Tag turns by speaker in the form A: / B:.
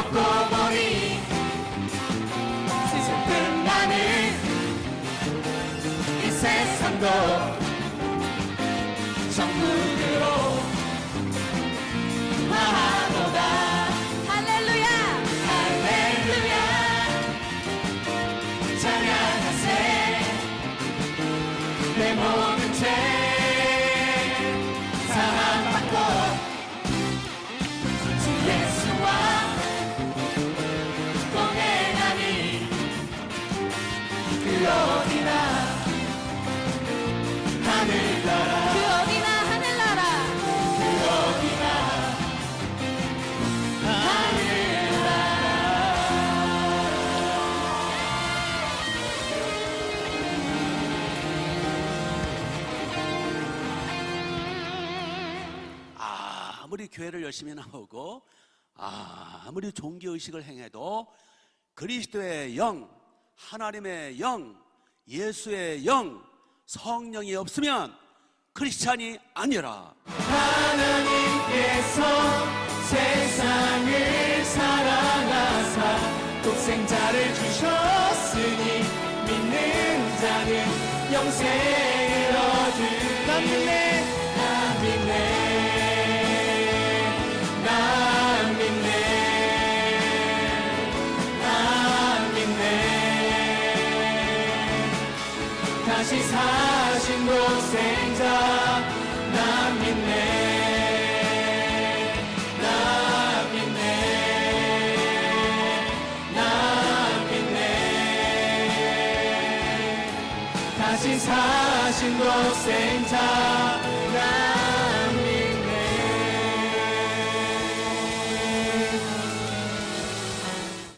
A: 먹고 보니 슬픈 나는 이 세상도 전부 그로 하노다.
B: 할렐루야.
A: 할렐루야. 찬양하세. 내 몸.
C: 아무리 교회를 열심히 나오고 아무리 종교 의식을 행해도 그리스도의 영, 하나님의 영, 예수의 영, 성령이 없으면 크리스찬이 아니라
A: 하나님께서 세상을 사랑하사 독생자를 주셨으니 믿는 자는 영생을 얻으리 다시 사신 독생자 난 믿네 난 믿네 난 믿네. 다시 사신 독생자